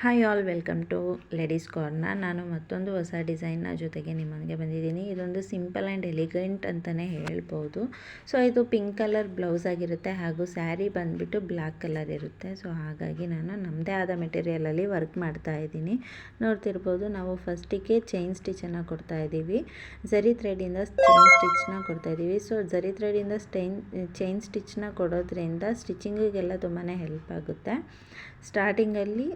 Hi all welcome to ladies corner ನಾನು ಮತ್ತೊಂದು ಹೊಸ ಡಿಸೈನ್ನ ಜೊತೆಗೆ ನಿಮ್ಮನಿಗೆ ಬಂದಿದ್ದೀನಿ. ಇದೊಂದು ಸಿಂಪಲ್ ಆ್ಯಂಡ್ ಎಲಿಗೆಂಟ್ ಅಂತಲೇ ಹೇಳ್ಬೋದು. ಸೊ ಇದು ಪಿಂಕ್ ಕಲರ್ ಬ್ಲೌಸ್ ಆಗಿರುತ್ತೆ ಹಾಗೂ ಸ್ಯಾರಿ ಬಂದುಬಿಟ್ಟು ಬ್ಲ್ಯಾಕ್ ಕಲರ್ ಇರುತ್ತೆ. ಸೊ ಹಾಗಾಗಿ ನಾನು ನಮ್ಮದೇ ಆದ ಮೆಟೀರಿಯಲಲ್ಲಿ ವರ್ಕ್ ಮಾಡ್ತಾ ಇದ್ದೀನಿ. ನೋಡ್ತಿರ್ಬೋದು, ನಾವು ಫಸ್ಟಿಗೆ ಚೈನ್ ಸ್ಟಿಚನ್ನು ಕೊಡ್ತಾ ಇದ್ದೀವಿ. ಝರಿ ಥ್ರೆಡಿಂದ ಚೈನ್ ಸ್ಟಿಚ್ನ ಕೊಡ್ತಾ ಇದ್ದೀವಿ. ಸೊ ಝರಿ ಥ್ರೆಡಿಂದ ಸ್ಟೈನ್ ಚೈನ್ ಸ್ಟಿಚ್ನ ಕೊಡೋದ್ರಿಂದ ಸ್ಟಿಚಿಂಗಿಗೆಲ್ಲ ತುಂಬಾ ಹೆಲ್ಪ್ ಆಗುತ್ತೆ. ಸ್ಟಾರ್ಟಿಂಗಲ್ಲಿ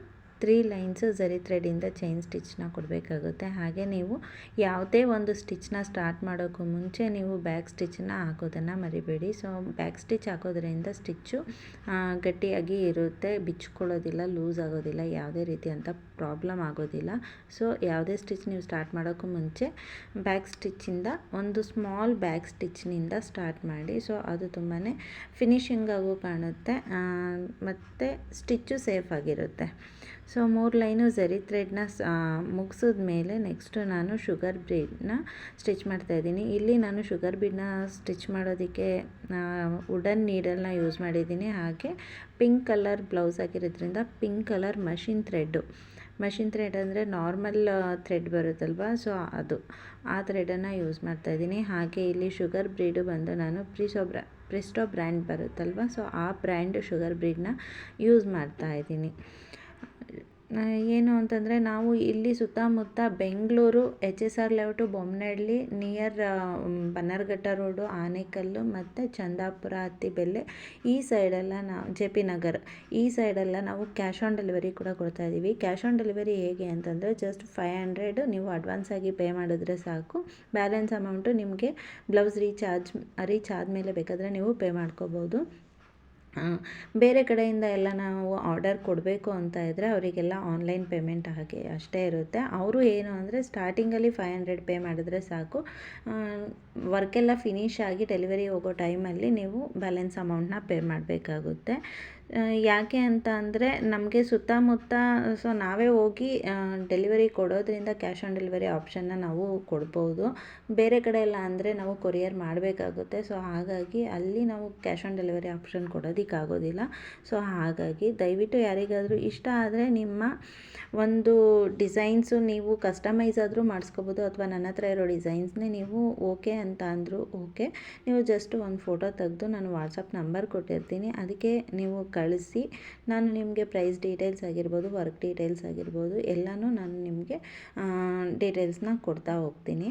ತ್ರೀ ಲೈನ್ಸು ಝರಿ ಥ್ರೆಡಿಂದ ಚೈನ್ ಸ್ಟಿಚ್ನ ಕೊಡಬೇಕಾಗುತ್ತೆ. ಹಾಗೆ ನೀವು ಯಾವುದೇ ಒಂದು ಸ್ಟಿಚ್ನ ಸ್ಟಾರ್ಟ್ ಮಾಡೋಕ್ಕೂ ಮುಂಚೆ ನೀವು ಬ್ಯಾಕ್ ಸ್ಟಿಚ್ಚನ್ನ ಹಾಕೋದನ್ನು ಮರಿಬೇಡಿ. ಸೊ ಬ್ಯಾಕ್ ಸ್ಟಿಚ್ ಹಾಕೋದ್ರಿಂದ ಸ್ಟಿಚ್ಚು ಗಟ್ಟಿಯಾಗಿ ಇರುತ್ತೆ, ಬಿಚ್ಕೊಳ್ಳೋದಿಲ್ಲ ಲೂಸ್ ಆಗೋದಿಲ್ಲ, ಯಾವುದೇ ಅಂತ ಪ್ರಾಬ್ಲಮ್ ಆಗೋದಿಲ್ಲ. ಸೊ ಯಾವುದೇ ಸ್ಟಿಚ್ ನೀವು ಸ್ಟಾರ್ಟ್ ಮಾಡೋಕ್ಕೂ ಮುಂಚೆ ಬ್ಯಾಕ್ ಸ್ಟಿಚ್ಚಿಂದ ಒಂದು ಸ್ಮಾಲ್ ಬ್ಯಾಕ್ ಸ್ಟಿಚ್ನಿಂದ ಸ್ಟಾರ್ಟ್ ಮಾಡಿ. ಸೊ ಅದು ತುಂಬಾ ಫಿನಿಶಿಂಗ್ ಆಗು ಕಾಣುತ್ತೆ. ಮತ್ತು ಸ್ಟಿಚ್ಚು ಸೇಫ್ ಆಗಿರುತ್ತೆ. ಸೊ ಮೂರು ಲೈನು ಝರಿ ಥ್ರೆಡ್ನ ಮುಗಿಸಿದ ಮೇಲೆ ನೆಕ್ಸ್ಟು ನಾನು ಶುಗರ್ ಬ್ರೀಡ್ನ ಸ್ಟಿಚ್ ಮಾಡ್ತಾಯಿದ್ದೀನಿ ಇಲ್ಲಿ ನಾನು ಶುಗರ್ ಬೀಡನ್ನ ಸ್ಟಿಚ್ ಮಾಡೋದಕ್ಕೆ ವುಡನ್ ನೀಡಲ್ನ ಯೂಸ್ ಮಾಡಿದ್ದೀನಿ. ಹಾಗೆ ಪಿಂಕ್ ಕಲರ್ ಬ್ಲೌಸ್ ಆಗಿರೋದ್ರಿಂದ pink colour machine thread. Machine thread ಅಂದರೆ ನಾರ್ಮಲ್ ಥ್ರೆಡ್ ಬರುತ್ತಲ್ವ? ಸೊ ಅದು, ಆ ಥ್ರೆಡನ್ನು ಯೂಸ್ ಮಾಡ್ತಾಯಿದ್ದೀನಿ ಹಾಗೆ ಇಲ್ಲಿ ಶುಗರ್ ಬ್ರೀಡು ಬಂದು ನಾನು ಪ್ರಿಸೋ ಬ್ರಾ, ಪ್ರಿಸ್ಟೋ ಬ್ರ್ಯಾಂಡ್ ಬರುತ್ತಲ್ವ? ಸೊ ಆ ಬ್ರ್ಯಾಂಡ್ ಶುಗರ್ ಬ್ರೀಡ್ನ ಯೂಸ್ ಮಾಡ್ತಾಯಿದ್ದೀನಿ ಏನು ಅಂತಂದರೆ ನಾವು ಇಲ್ಲಿ ಸುತ್ತಮುತ್ತ Bengaluru, H S R layout Bommanahalli near Bannerghatta road Anekal ಮತ್ತು ಚಂದಾಪುರ ಅತ್ತಿಬೆಲೆ ಈ ಸೈಡೆಲ್ಲ ನಾವು ಜೆ ಪಿ ನಗರ್. ಈ ಸೈಡೆಲ್ಲ ನಾವು ಕ್ಯಾಶ್ ಆನ್ ಡೆಲಿವರಿ ಕೂಡ ಕೊಡ್ತಾ ಇದ್ದೀವಿ. ಕ್ಯಾಶ್ ಆನ್ ಡೆಲಿವರಿ ಹೇಗೆ ಅಂತಂದರೆ ಜಸ್ಟ್ ಫೈವ್ ಹಂಡ್ರೆಡ್ ನೀವು ಅಡ್ವಾನ್ಸ್ ಆಗಿ ಪೇ ಮಾಡಿದ್ರೆ ಸಾಕು. ಬ್ಯಾಲೆನ್ಸ್ ಅಮೌಂಟು ನಿಮಗೆ ಬ್ಲೌಸ್ ರೀಚಾರ್ಜ್ ರೀಚ್ ಆದಮೇಲೆ ಬೇಕಾದರೆ ನೀವು ಪೇ ಮಾಡ್ಕೋಬೋದು. ಬೇರೆ ಕಡೆಯಿಂದ ಎಲ್ಲ ನಾವು ಆರ್ಡರ್ ಕೊಡಬೇಕು ಅಂತ ಇದ್ದರೆ ಅವರಿಗೆಲ್ಲ ಆನ್ಲೈನ್ ಪೇಮೆಂಟ್ ಹಾಗೆ ಅಷ್ಟೇ ಇರುತ್ತೆ. ಅವರು ಏನು ಅಂದರೆ ಸ್ಟಾರ್ಟಿಂಗಲ್ಲಿ ಫೈವ್ ಹಂಡ್ರೆಡ್ ಪೇ ಮಾಡಿದ್ರೆ ಸಾಕು. ವರ್ಕೆಲ್ಲ ಫಿನಿಶ್ ಆಗಿ ಡೆಲಿವರಿ ಹೋಗೋ ಟೈಮಲ್ಲಿ ನೀವು ಬ್ಯಾಲೆನ್ಸ್ ಅಮೌಂಟನ್ನ ಪೇ ಮಾಡಬೇಕಾಗುತ್ತೆ. ಯಾಕೆ ಅಂತ ಅಂದರೆ ನಮಗೆ ಸುತ್ತಮುತ್ತ ಸೊ ನಾವೇ ಹೋಗಿ ಡೆಲಿವರಿ ಕೊಡೋದರಿಂದ ಕ್ಯಾಶ್ ಆನ್ ಡೆಲಿವರಿ ಆಪ್ಷನ್ನ ನಾವು ಕೊಡ್ಬೋದು. ಬೇರೆ ಕಡೆ ಎಲ್ಲ ಅಂದರೆ ನಾವು ಕೊರಿಯರ್ ಮಾಡಬೇಕಾಗುತ್ತೆ. ಸೊ ಹಾಗಾಗಿ ಅಲ್ಲಿ ನಾವು ಕ್ಯಾಶ್ ಆನ್ ಡೆಲಿವರಿ ಆಪ್ಷನ್ ಕೊಡೋದಕ್ಕಾಗೋದಿಲ್ಲ. ಸೊ ಹಾಗಾಗಿ ದಯವಿಟ್ಟು ಯಾರಿಗಾದರೂ ಇಷ್ಟ ಆದರೆ ನಿಮ್ಮ ಒಂದು ಡಿಸೈನ್ಸು ನೀವು ಕಸ್ಟಮೈಸ್ ಆದರೂ ಮಾಡಿಸ್ಕೋಬೋದು ಅಥವಾ ನನ್ನ ಹತ್ರ ಇರೋ ಡಿಸೈನ್ಸ್ನೇ ನೀವು ಓಕೆ ಅಂತ ಅಂದರೂ ಓಕೆ ನೀವು ಜಸ್ಟ್ ಒಂದು ಫೋಟೋ ತೆಗೆದು ನಾನು ವಾಟ್ಸಪ್ ನಂಬರ್ ಕೊಟ್ಟಿರ್ತೀನಿ. ಅದಕ್ಕೆ ನೀವು ಕಳಿಸಿ. ನಾನು ನಿಮಗೆ ಪ್ರೈಸ್ ಡೀಟೇಲ್ಸ್ ಆಗಿರ್ಬೋದು ವರ್ಕ್ ಡೀಟೇಲ್ಸ್ ಆಗಿರ್ಬೋದು, ಎಲ್ಲನೂ ನಾನು ನಿಮಗೆ ಡೀಟೇಲ್ಸ್ನ ಕೊಡ್ತಾ ಹೋಗ್ತೀನಿ.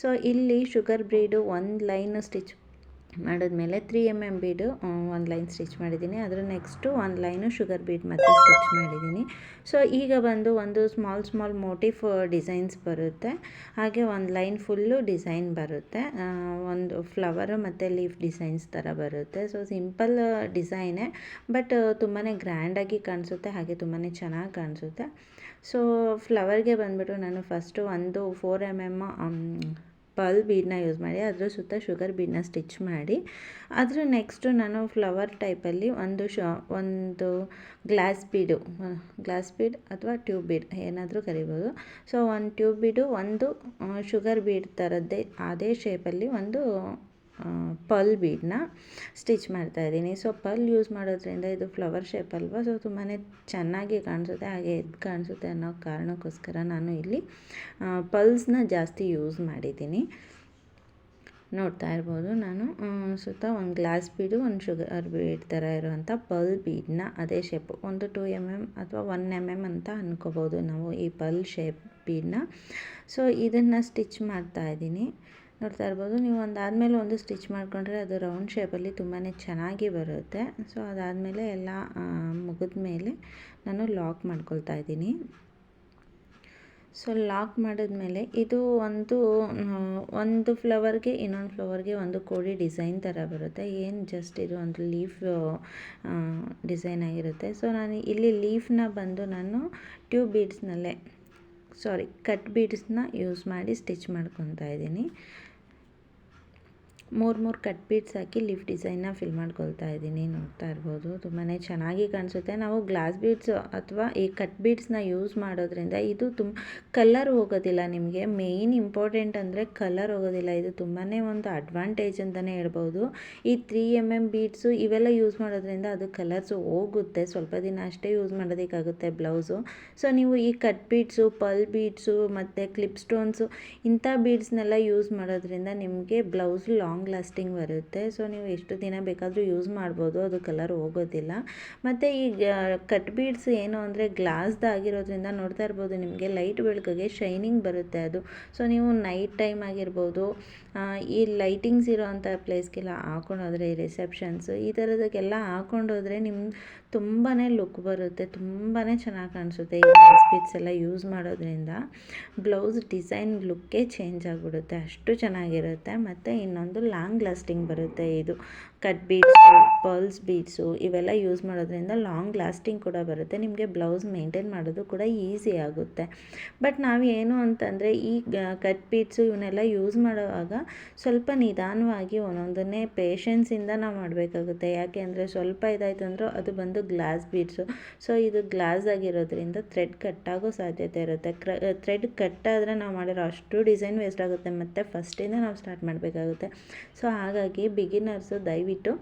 ಸೊ ಇಲ್ಲಿ ಶುಗರ್ ಬ್ರೀಡು ಒಂದು ಲೈನ್ ಸ್ಟಿಚ್ ಮಾಡಿದ್ಮೇಲೆ ತ್ರೀ ಎಂ ಎಂ ಬೀಡು ಒಂದು ಲೈನ್ ಸ್ಟಿಚ್ ಮಾಡಿದ್ದೀನಿ. ಅದರ ನೆಕ್ಸ್ಟು ಒಂದು ಲೈನು ಶುಗರ್ ಬೀಡ್ ಮತ್ತು ಸ್ಟಿಚ್ ಮಾಡಿದ್ದೀನಿ. ಸೊ ಈಗ ಬಂದು ಒಂದು ಸ್ಮಾಲ್ ಸ್ಮಾಲ್ ಮೋಟಿಫ್ ಡಿಸೈನ್ಸ್ ಬರುತ್ತೆ. ಹಾಗೆ ಒಂದು ಲೈನ್ ಫುಲ್ಲು ಡಿಸೈನ್ ಬರುತ್ತೆ. ಒಂದು ಫ್ಲವರು ಮತ್ತು ಲೀಫ್ ಡಿಸೈನ್ಸ್ ಥರ ಬರುತ್ತೆ. ಸೊ ಸಿಂಪಲ್ ಡಿಸೈನೇ ಬಟ್ ತುಂಬಾ ಗ್ರ್ಯಾಂಡಾಗಿ ಕಾಣಿಸುತ್ತೆ, ಹಾಗೆ ತುಂಬಾ ಚೆನ್ನಾಗಿ ಕಾಣಿಸುತ್ತೆ. ಸೊ ಫ್ಲವರ್ಗೆ ಬಂದುಬಿಟ್ಟು ನಾನು ಫಸ್ಟು ಒಂದು ಫೋರ್ ಎಂ ಎಂ ಪಲ್ ಬೀಡನ್ನ ಯೂಸ್ ಮಾಡಿ, ಅದರ ಸುತ್ತ ಶುಗರ್ ಬೀಡನ್ನ ಸ್ಟಿಚ್ ಮಾಡಿ. ಅದರ ನೆಕ್ಸ್ಟು ನಾನು ಫ್ಲವರ್ ಟೈಪಲ್ಲಿ ಒಂದು ಶ, ಒಂದು ಗ್ಲಾಸ್ ಬೀಡು ಗ್ಲಾಸ್ ಬೀಡ್ ಅಥವಾ ಟ್ಯೂಬ್ ಬೀಡ್ ಏನಾದರೂ ಕರಿಬೋದು. ಸೊ, ಒಂದು ಟ್ಯೂಬ್ ಬೀಡು ಒಂದು ಶುಗರ್ ಬೀಡ್ ಥರದ್ದೇ, ಅದೇ ಶೇಪಲ್ಲಿ ಒಂದು ಪಲ್ ಬೀಡನ್ನ ಸ್ಟಿಚ್ ಮಾಡ್ತಾ ಇದ್ದೀನಿ. ಸೊ ಪಲ್ ಯೂಸ್ ಮಾಡೋದ್ರಿಂದ ಇದು ಫ್ಲವರ್ ಶೇಪ್ ಅಲ್ವಾ? ಸೊ ತುಂಬಾ ಚೆನ್ನಾಗಿ ಕಾಣಿಸುತ್ತೆ, ಹಾಗೆ ಎದ್ದು ಕಾಣಿಸುತ್ತೆ ಅನ್ನೋ ಕಾರಣಕ್ಕೋಸ್ಕರ ನಾನು ಇಲ್ಲಿ ಪಲ್ಸ್ನ ಜಾಸ್ತಿ ಯೂಸ್ ಮಾಡಿದ್ದೀನಿ. ನೋಡ್ತಾ ಇರ್ಬೋದು ನಾನು. ಸುತ್ತ ಒಂದು ಗ್ಲಾಸ್ ಬೀಡು ಒಂದು ಶುಗರ್ ಬೀಡ್ ಥರ ಇರುವಂಥ ಪಲ್ ಬೀಡನ್ನ ಅದೇ ಶೇಪ್ ಒಂದು ಟೂ ಎಂ ಎಂ ಅಥವಾ ಒನ್ ಎಂ ಎಂ ಅಂತ ಅಂದ್ಕೋಬೋದು ನಾವು ಈ ಪಲ್ ಶೇಪ್ ಬೀಡನ್ನ ಸೊ ಇದನ್ನು ಸ್ಟಿಚ್ ಮಾಡ್ತಾ ಇದ್ದೀನಿ. ನೋಡ್ತಾ ಇರ್ಬೋದು. ನೀವು ಒಂದಾದಮೇಲೆ ಒಂದು ಸ್ಟಿಚ್ ಮಾಡಿಕೊಂಡ್ರೆ ಅದು ರೌಂಡ್ ಶೇಪಲ್ಲಿ ತುಂಬಾ ಚೆನ್ನಾಗಿ ಬರುತ್ತೆ. ಸೊ, ಅದಾದಮೇಲೆ ಎಲ್ಲ ಮುಗಿದ ಮೇಲೆ ನಾನು ಲಾಕ್ ಮಾಡ್ಕೊಳ್ತಾ ಇದ್ದೀನಿ. ಸೊ, ಲಾಕ್ ಮಾಡಿದ್ಮೇಲೆ ಇದು ಒಂದು ಒಂದು ಫ್ಲವರ್ಗೆ, ಇನ್ನೊಂದು ಫ್ಲವರ್ಗೆ ಒಂದು ಕೋಡಿ ಡಿಸೈನ್ ಥರ ಬರುತ್ತೆ. ಏನು ಜಸ್ಟ್ ಇದು ಒಂದು ಲೀಫ್ ಡಿಸೈನ್ ಆಗಿರುತ್ತೆ. ಸೊ, ನಾನು ಇಲ್ಲಿ ಲೀಫ್ನ ಬಂದು ನಾನು ಟ್ಯೂಬ್ ಬೀಡ್ಸ್ನಲ್ಲೇ, ಸಾರಿ, ಕಟ್ ಬೀಡ್ಸ್ನ ಯೂಸ್ ಮಾಡಿ ಸ್ಟಿಚ್ ಮಾಡ್ಕೊತಾ ಇದ್ದೀನಿ. ಮೂರು ಮೂರು ಕಟ್ ಬೀಡ್ಸ್ ಹಾಕಿ ಲಿಫ್ಟ್ ಡಿಸೈನ್ನ ಫಿಲ್ ಮಾಡ್ಕೊಳ್ತಾ ಇದ್ದೀನಿ, ನೋಡ್ತಾ ಇರ್ಬೋದು. ತುಂಬಾ ಚೆನ್ನಾಗಿ ಕಾಣಿಸುತ್ತೆ. ನಾವು ಗ್ಲಾಸ್ ಬೀಡ್ಸ್ ಅಥವಾ ಈ ಕಟ್ ಬೀಡ್ಸ್ನ ಯೂಸ್ ಮಾಡೋದ್ರಿಂದ ಇದು ತುಂಬ ಕಲರ್ ಹೋಗೋದಿಲ್ಲ ನಿಮಗೆ. ಮೇಯ್ನ್ ಇಂಪಾರ್ಟೆಂಟ್ ಅಂದರೆ ಕಲರ್ ಹೋಗೋದಿಲ್ಲ. ಇದು ತುಂಬಾ ಒಂದು ಅಡ್ವಾಂಟೇಜ್ ಅಂತಲೇ ಹೇಳ್ಬೋದು. ಈ ತ್ರೀ ಎಂ ಎಂ ಬೀಡ್ಸು ಇವೆಲ್ಲ ಯೂಸ್ ಮಾಡೋದ್ರಿಂದ ಅದು ಕಲರ್ಸು ಹೋಗುತ್ತೆ. ಸ್ವಲ್ಪ ದಿನ ಅಷ್ಟೇ ಯೂಸ್ ಮಾಡೋದಕ್ಕಾಗುತ್ತೆ ಬ್ಲೌಸು ಸೊ ನೀವು ಈ ಕಟ್ ಬೀಡ್ಸು ಪಲ್ ಬೀಡ್ಸು ಮತ್ತು ಕ್ಲಿಪ್ ಸ್ಟೋನ್ಸು ಇಂಥ ಬೀಡ್ಸ್ನೆಲ್ಲ ಯೂಸ್ ಮಾಡೋದ್ರಿಂದ ನಿಮಗೆ ಬ್ಲೌಸ್ ಲಾಂಗ್ ಲಾಸ್ಟಿಂಗ್ ಬರುತ್ತೆ. ಸೊ, ನೀವು ಎಷ್ಟು ದಿನ ಬೇಕಾದರೂ ಯೂಸ್ ಮಾಡ್ಬೋದು. ಅದು ಕಲರ್ ಹೋಗೋದಿಲ್ಲ. ಮತ್ತು ಈ ಕಟ್ ಬೀಡ್ಸ್ ಏನು ಅಂದರೆ ಗ್ಲಾಸ್ದಾಗಿರೋದ್ರಿಂದ ನೋಡ್ತಾ ಇರ್ಬೋದು. ನಿಮಗೆ ಲೈಟ್ ಬೆಳಕಿಗೆ ಶೈನಿಂಗ್ ಬರುತ್ತೆ ಅದು. ಸೊ, ನೀವು ನೈಟ್ ಟೈಮ್ ಆಗಿರ್ಬೋದು ಈ ಲೈಟಿಂಗ್ಸ್ ಇರೋವಂಥ ಪ್ಲೇಸ್ಗೆಲ್ಲ ಹಾಕೊಂಡೋದ್ರೆ, ಈ ರಿಸೆಪ್ಷನ್ಸು ಈ ಥರದಕ್ಕೆಲ್ಲ ಹಾಕೊಂಡೋದ್ರೆ ನಿಮ್ಮ ತುಂಬಾ ಲುಕ್ ಬರುತ್ತೆ. ತುಂಬಾ ಚೆನ್ನಾಗಿ ಕಾಣಿಸುತ್ತೆ ಈ ಬೀಡ್ಸ್ ಎಲ್ಲ ಯೂಸ್ ಮಾಡೋದ್ರಿಂದ. ಬ್ಲೌಸ್ ಡಿಸೈನ್ ಲುಕ್ಕೇ ಚೇಂಜ್ ಆಗಿಬಿಡುತ್ತೆ. ಅಷ್ಟು ಚೆನ್ನಾಗಿರುತ್ತೆ. ಮತ್ತು ಇನ್ನೊಂದು ಲಾಂಗ್ ಲಾಸ್ಟಿಂಗ್ ಬರುತ್ತೆ ಇದು. ಕಟ್ ಬೀಡ್ಸು ಪರ್ಲ್ಸ್ ಬೀಡ್ಸು ಇವೆಲ್ಲ ಯೂಸ್ ಮಾಡೋದ್ರಿಂದ ಲಾಂಗ್ ಲಾಸ್ಟಿಂಗ್ ಕೂಡ ಬರುತ್ತೆ. ನಿಮಗೆ ಬ್ಲೌಸ್ ಮೇಂಟೈನ್ ಮಾಡೋದು ಕೂಡ ಈಸಿ ಆಗುತ್ತೆ. ಬಟ್ ನಾವು ಏನು ಅಂತಂದರೆ ಈ ಕಟ್ ಬೀಡ್ಸು ಇವನ್ನೆಲ್ಲ ಯೂಸ್ ಮಾಡುವಾಗ ಸ್ವಲ್ಪ ನಿಧಾನವಾಗಿ ಒಂದೊಂದನ್ನೇ ಪೇಷನ್ಸಿಂದ ನಾವು ಮಾಡಬೇಕಾಗುತ್ತೆ. ಯಾಕೆ ಅಂದರೆ ಸ್ವಲ್ಪ ಇದಾಯ್ತು ಅಂದರೂ ಅದು ಬಂದು ಗ್ಲಾಸ್ ಬೀಡ್ಸು. ಸೊ ಇದು ಗ್ಲಾಸ್ ಆಗಿರೋದ್ರಿಂದ ಥ್ರೆಡ್ ಕಟ್ಟಾಗೋ ಸಾಧ್ಯತೆ ಇರುತ್ತೆ. ಕ್ರ, ಥ್ರೆಡ್ ಕಟ್ಟಾದರೆ ನಾವು ಮಾಡಿರೋ ಅಷ್ಟು ಡಿಸೈನ್ ವೇಸ್ಟ್ ಆಗುತ್ತೆ. ಮತ್ತು ಫಸ್ಟಿಂದ ನಾವು ಸ್ಟಾರ್ಟ್ ಮಾಡಬೇಕಾಗುತ್ತೆ. ಸೊ ಹಾಗಾಗಿ ಬಿಗಿನರ್ಸು ದಯವಿಟ್ಟು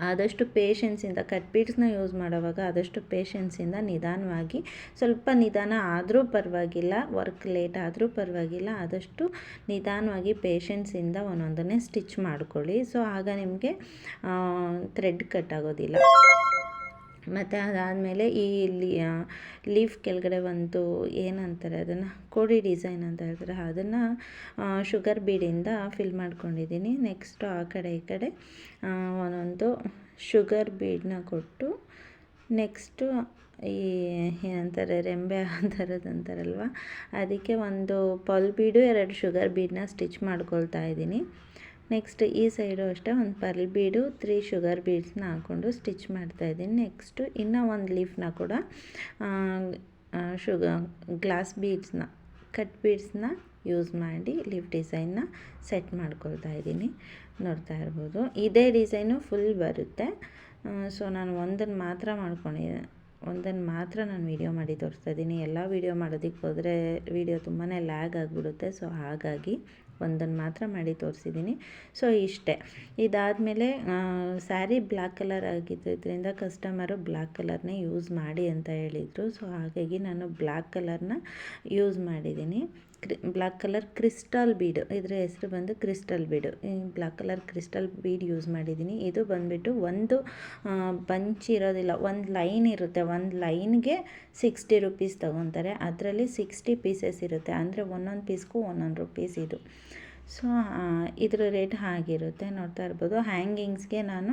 ಆದಷ್ಟು ಪೇಷನ್ಸಿಂದ ಕಟ್ ಬೀಡ್ಸ್ನ ಯೂಸ್ ಮಾಡೋವಾಗ ಆದಷ್ಟು ಪೇಷನ್ಸಿಂದ ನಿಧಾನವಾಗಿ, ಸ್ವಲ್ಪ ನಿಧಾನ ಆದರೂ ಪರವಾಗಿಲ್ಲ ವರ್ಕ್ ಲೇಟ್ ಆದರೂ ಪರವಾಗಿಲ್ಲ, ಆದಷ್ಟು ನಿಧಾನವಾಗಿ ಪೇಷನ್ಸಿಂದ ಒಂದೊಂದನ್ನೇ ಸ್ಟಿಚ್ ಮಾಡ್ಕೊಳ್ಳಿ. ಸೊ ಆಗ ನಿಮಗೆ ಥ್ರೆಡ್ ಕಟ್ ಆಗೋದಿಲ್ಲ. ಮತ್ತು ಅದಾದಮೇಲೆ ಈ ಇಲ್ಲಿ ಲೀಫ್ ಕೆಳಗಡೆ ಒಂದು ಏನಂತಾರೆ ಅದನ್ನು, ಕೋಡಿ ಡಿಸೈನ್ ಅಂತ ಹೇಳ್ತಾರೆ. ಅದನ್ನು ಶುಗರ್ ಬೀಡಿಂದ ಫಿಲ್ ಮಾಡ್ಕೊಂಡಿದ್ದೀನಿ. ನೆಕ್ಸ್ಟು ಆ ಕಡೆ, ಈ ಕಡೆ ಒಂದೊಂದು ಶುಗರ್ ಬೀಡನ್ನ ಕೊಟ್ಟು ನೆಕ್ಸ್ಟು ಈ ಏನಂತಾರೆ, ರೆಂಬೆ ಆ ಥರದ್ದು ಅಂತಾರಲ್ವ, ಅದಕ್ಕೆ ಒಂದು ಪಲ್ ಬೀಡು, ಎರಡು ಶುಗರ್ ಬೀಡನ್ನ ಸ್ಟಿಚ್ ಮಾಡ್ಕೊಳ್ತಾ ಇದ್ದೀನಿ. ನೆಕ್ಸ್ಟ್ ಈ ಸೈಡು ಅಷ್ಟೇ ಒಂದು ಪರ್ಲ್ ಬೀಡು ತ್ರೀ ಶುಗರ್ ಬೀಡ್ಸ್ನ ಹಾಕ್ಕೊಂಡು ಸ್ಟಿಚ್ ಮಾಡ್ತಾಯಿದ್ದೀನಿ ನೆಕ್ಸ್ಟು ಇನ್ನೂ ಒಂದು ಲೀಫ್ನ ಕೂಡ ಶುಗ ಗ್ಲಾಸ್ ಬೀಡ್ಸ್ನ ಕಟ್ ಬೀಡ್ಸ್ನ ಯೂಸ್ ಮಾಡಿ ಲೀಫ್ ಡಿಸೈನ್ನ ಸೆಟ್ ಮಾಡ್ಕೊಳ್ತಾ ಇದ್ದೀನಿ. ನೋಡ್ತಾ ಇರ್ಬೋದು. ಇದೇ ಡಿಸೈನು ಫುಲ್ ಬರುತ್ತೆ. ಸೊ ನಾನು ಒಂದನ್ನು ಮಾತ್ರ ಮಾಡ್ಕೊಂಡಿದ್ದೆ ಒಂದನ್ನು ಮಾತ್ರ ನಾನು ವೀಡಿಯೋ ಮಾಡಿ ತೋರಿಸ್ತಾ ಇದ್ದೀನಿ. ಎಲ್ಲ ವೀಡಿಯೋ ಮಾಡೋದಕ್ಕೆ ಹೋದರೆ ವೀಡಿಯೋ ತುಂಬಾ ಲ್ಯಾಗ್ ಆಗಿಬಿಡುತ್ತೆ. ಸೊ ಹಾಗಾಗಿ ಒಂದನ್ನು ಮಾತ್ರ ಮಾಡಿ ತೋರಿಸಿದ್ದೀನಿ. ಸೊ ಇಷ್ಟೇ. ಇದಾದಮೇಲೆ ಸ್ಯಾರಿ ಬ್ಲ್ಯಾಕ್ ಕಲರ್ ಆಗಿದ್ದರಿಂದ ಕಸ್ಟಮರು ಬ್ಲ್ಯಾಕ್ ಕಲರ್ನೇ ಯೂಸ್ ಮಾಡಿ ಅಂತ ಹೇಳಿದರು. ಸೊ ಹಾಗಾಗಿ ನಾನು ಬ್ಲ್ಯಾಕ್ ಕಲರ್ನ ಯೂಸ್ ಮಾಡಿದ್ದೀನಿ. ಕ್ರಿ ಬ್ಲ್ಯಾಕ್ ಕಲರ್ ಕ್ರಿಸ್ಟಲ್ ಬೀಡು ಇದರ ಹೆಸರು ಬಂದು crystal bead black colour crystal bead use ಮಾಡಿದ್ದೀನಿ. ಇದು ಬಂದುಬಿಟ್ಟು ಒಂದು ಬಂಚ್ ಇರೋದಿಲ್ಲ. ಒಂದು ಲೈನ್ ಇರುತ್ತೆ. ಒಂದು ಲೈನ್ಗೆ ಸಿಕ್ಸ್ಟಿ ರುಪೀಸ್ ತೊಗೊತಾರೆ. ಅದರಲ್ಲಿ ಸಿಕ್ಸ್ಟಿ ಪೀಸಸ್ ಇರುತ್ತೆ. ಅಂದರೆ ಒಂದೊಂದು ಪೀಸ್ಗೂ ಒಂದೊಂದು ರುಪೀಸ್ ಇದು. ಸೊ ಇದರ ರೇಟ್ ಹಾಗಿರುತ್ತೆ. ನೋಡ್ತಾ ಇರ್ಬೋದು. ಹ್ಯಾಂಗಿಂಗ್ಸ್ಗೆ ನಾನು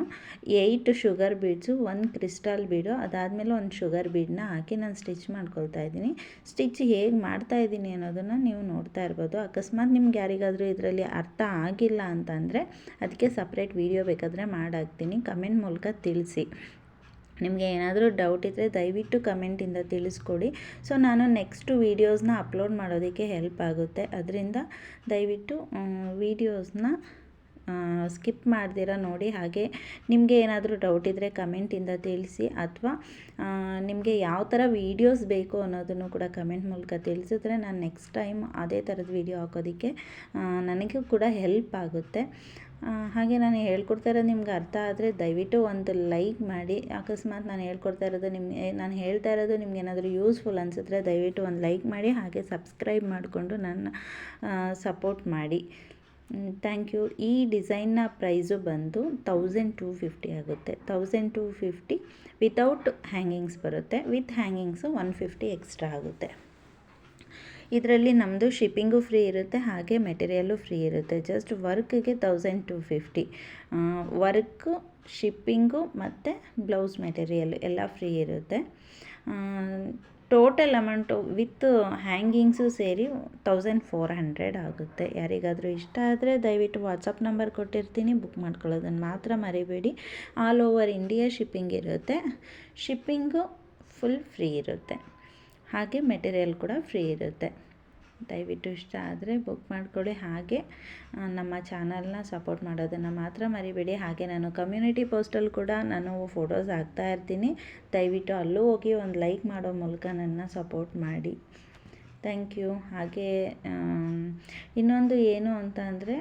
ಏಯ್ಟ್ ಶುಗರ್ ಬೀಡ್ಸು ಒಂದು ಕ್ರಿಸ್ಟಲ್ ಬೀಡು ಅದಾದಮೇಲೆ ಒಂದು ಶುಗರ್ ಬೀಡನ್ನ ಹಾಕಿ ನಾನು ಸ್ಟಿಚ್ ಮಾಡ್ಕೊಳ್ತಾ ಇದ್ದೀನಿ. ಸ್ಟಿಚ್ ಹೇಗೆ ಮಾಡ್ತಾ ಇದ್ದೀನಿ ಅನ್ನೋದನ್ನು ನೀವು ನೋಡ್ತಾ ಇರ್ಬೋದು. ಅಕಸ್ಮಾತ್ ನಿಮ್ಗೆ ಯಾರಿಗಾದರೂ ಇದರಲ್ಲಿ ಅರ್ಥ ಆಗಿಲ್ಲ ಅಂತಂದರೆ, ಅದಕ್ಕೆ ಸಪ್ರೇಟ್ ವೀಡಿಯೋ ಬೇಕಾದರೆ ಮಾಡಾಕ್ತೀನಿ. ಕಮೆಂಟ್ ಮೂಲಕ ತಿಳಿಸಿ. ನಿಮಗೆ ಏನಾದರೂ ಡೌಟ್ ಇದ್ದರೆ ದಯವಿಟ್ಟು ಕಮೆಂಟಿಂದ ತಿಳಿಸ್ಕೊಡಿ. ಸೊ ನಾನು ನೆಕ್ಸ್ಟು ವೀಡಿಯೋಸ್ನ ಅಪ್ಲೋಡ್ ಮಾಡೋದಕ್ಕೆ ಹೆಲ್ಪ್ ಆಗುತ್ತೆ. ಅದರಿಂದ ದಯವಿಟ್ಟು ವೀಡಿಯೋಸ್ನ ಸ್ಕಿಪ್ ಮಾಡ್ದಿರ ನೋಡಿ. ಹಾಗೆ ನಿಮಗೆ ಏನಾದರೂ ಡೌಟ್ ಇದ್ದರೆ ಕಮೆಂಟಿಂದ ತಿಳಿಸಿ ಅಥವಾ ನಿಮಗೆ ಯಾವ ಥರ ವೀಡಿಯೋಸ್ ಬೇಕು ಅನ್ನೋದನ್ನು ಕೂಡ ಕಮೆಂಟ್ ಮೂಲಕ ತಿಳಿಸಿದ್ರೆ ನಾನು ನೆಕ್ಸ್ಟ್ ಟೈಮ್ ಅದೇ ಥರದ ವೀಡಿಯೋ ಹಾಕೋದಕ್ಕೆ ನನಗೂ ಕೂಡ ಹೆಲ್ಪ್ ಆಗುತ್ತೆ. ಹಾಗೆ ನಾನು ಹೇಳ್ಕೊಡ್ತಾ ಇರೋದು ನಿಮ್ಗೆ ಅರ್ಥ ಆದರೆ ದಯವಿಟ್ಟು ಒಂದು ಲೈಕ್ ಮಾಡಿ. ಅಕಸ್ಮಾತ್ ನಾನು ಹೇಳ್ಕೊಡ್ತಾ ಇರೋದು ನಿಮಗೆ ನಾನು ಹೇಳ್ತಾ ಇರೋದು ನಿಮ್ಗೆ ಏನಾದರೂ ಯೂಸ್ಫುಲ್ ಅನಿಸಿದ್ರೆ ದಯವಿಟ್ಟು ಒಂದು ಲೈಕ್ ಮಾಡಿ. ಹಾಗೆ ಸಬ್ಸ್ಕ್ರೈಬ್ ಮಾಡಿಕೊಂಡು ನನ್ನ ಸಪೋರ್ಟ್ ಮಾಡಿ. ಥ್ಯಾಂಕ್ ಯು ಈ ಡಿಸೈನ್ನ ಪ್ರೈಸು ಬಂದು ತೌಸಂಡ್ ಟೂ ಫಿಫ್ಟಿ ಆಗುತ್ತೆ. Thousand two fifty without hangings ಬರುತ್ತೆ. With hangings one fifty extra ಆಗುತ್ತೆ. ಇದರಲ್ಲಿ ನಮ್ಮದು ಶಿಪ್ಪಿಂಗು ಫ್ರೀ ಇರುತ್ತೆ, ಹಾಗೆ ಮೆಟೀರಿಯಲ್ಲು ಫ್ರೀ ಇರುತ್ತೆ. Just ವರ್ಕ್ಗೆ thousand two fifty work shipping ಮತ್ತು ಬ್ಲೌಸ್ ಮೆಟೀರಿಯಲ್ ಎಲ್ಲ ಫ್ರೀ ಇರುತ್ತೆ. ಟೋಟಲ್ ಅಮೌಂಟು ವಿತ್ ಹ್ಯಾಂಗಿಂಗ್ಸು ಸೇರಿ ತೌಸಂಡ್ ಫೋರ್ ಹಂಡ್ರೆಡ್ ಆಗುತ್ತೆ. ಯಾರಿಗಾದರೂ ಇಷ್ಟ ಆದರೆ ದಯವಿಟ್ಟು ವಾಟ್ಸಪ್ ನಂಬರ್ ಕೊಟ್ಟಿರ್ತೀನಿ. ಬುಕ್ ಮಾಡ್ಕೊಳ್ಳೋದನ್ನು ಮಾತ್ರ ಮರಿಬೇಡಿ. ಆಲ್ ಓವರ್ ಇಂಡಿಯಾ ಶಿಪ್ಪಿಂಗ್ ಇರುತ್ತೆ. ಶಿಪ್ಪಿಂಗು ಫುಲ್ ಫ್ರೀ ಇರುತ್ತೆ. ಹಾಗೆ ಮೆಟೀರಿಯಲ್ ಕೂಡ ಫ್ರೀ ಇರುತ್ತೆ. ದಯವಿಟ್ಟು ಇಷ್ಟ ಆದರೆ ಬುಕ್ ಮಾಡ್ಕೊಳ್ಳಿ. ಹಾಗೆ ನಮ್ಮ ಚಾನಲ್ನ ಸಪೋರ್ಟ್ ಮಾಡೋದನ್ನು ಮಾತ್ರ ಮರಿಬೇಡಿ. ಹಾಗೆ ನಾನು ಕಮ್ಯುನಿಟಿ ಪೋಸ್ಟಲ್ಲಿ ಕೂಡ ನಾನು ಫೋಟೋಸ್ ಹಾಕ್ತಾ ಇರ್ತೀನಿ. ದಯವಿಟ್ಟು ಅಲ್ಲೂ ಹೋಗಿ ಒಂದು ಲೈಕ್ ಮಾಡೋ ಮೂಲಕ ನನ್ನ ಸಪೋರ್ಟ್ ಮಾಡಿ. ಥ್ಯಾಂಕ್ ಯು ಹಾಗೆ ಇನ್ನೊಂದು ಏನು ಅಂತ ಅಂದರೆ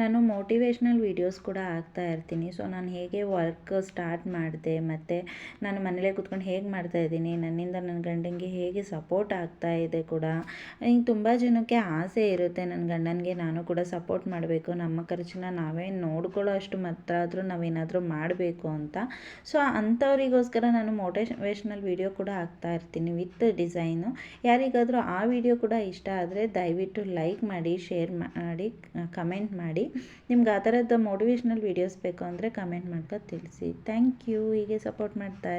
ನಾನು ಮೋಟಿವೇಶ್ನಲ್ ವೀಡಿಯೋಸ್ ಕೂಡ ಹಾಕ್ತಾ ಇರ್ತೀನಿ. ಸೊ ನಾನು ಹೇಗೆ ವರ್ಕ್ ಸ್ಟಾರ್ಟ್ ಮಾಡಿದೆ, ಮತ್ತು ನಾನು ಮನೇಲೇ ಕೂತ್ಕೊಂಡು ಹೇಗೆ ಮಾಡ್ತಾ ಇದ್ದೀನಿ, ನನ್ನಿಂದ ನನ್ನ ಗಂಡನಿಗೆ ಹೇಗೆ ಸಪೋರ್ಟ್ ಆಗ್ತಾ ಇದೆ ಕೂಡ. ಹಿಂಗೆ ತುಂಬ ಜನಕ್ಕೆ ಆಸೆ ಇರುತ್ತೆ ನನ್ನ ಗಂಡನಿಗೆ ನಾನು ಕೂಡ ಸಪೋರ್ಟ್ ಮಾಡಬೇಕು. ನಮ್ಮ ಖರ್ಚನ್ನ ನಾವೇ ನೋಡ್ಕೊಳ್ಳೋ ಅಷ್ಟು ಮಾತ್ರ ಆದರೂ ನಾವೇನಾದರೂ ಮಾಡಬೇಕು ಅಂತ. ಸೊ ಅಂಥವರಿಗೋಸ್ಕರ ನಾನು ಮೋಟಿವೇಶ್ನಲ್ ವೀಡಿಯೋ ಕೂಡ ಹಾಕ್ತಾ ಇರ್ತೀನಿ ವಿತ್ ಡಿಸೈನು ಯಾರಿಗಾದರೂ ಆ ವಿಡಿಯೋ ಕೂಡ ಇಷ್ಟ ಆದರೆ ದಯವಿಟ್ಟು ಲೈಕ್ ಮಾಡಿ ಶೇರ್ ಮಾಡಿ ಕಮೆಂಟ್ ನಿಮ್ಗೆ ಆ ಥರದ ಮೋಟಿವೇಶ್ನಲ್ ವೀಡಿಯೋಸ್ ಬೇಕು ಅಂದರೆ ಕಮೆಂಟ್ ಮಾಡ್ಕೊಂಡು ತಿಳಿಸಿ. ಥ್ಯಾಂಕ್ ಯು ಹೀಗೆ ಸಪೋರ್ಟ್ ಮಾಡ್ತಾ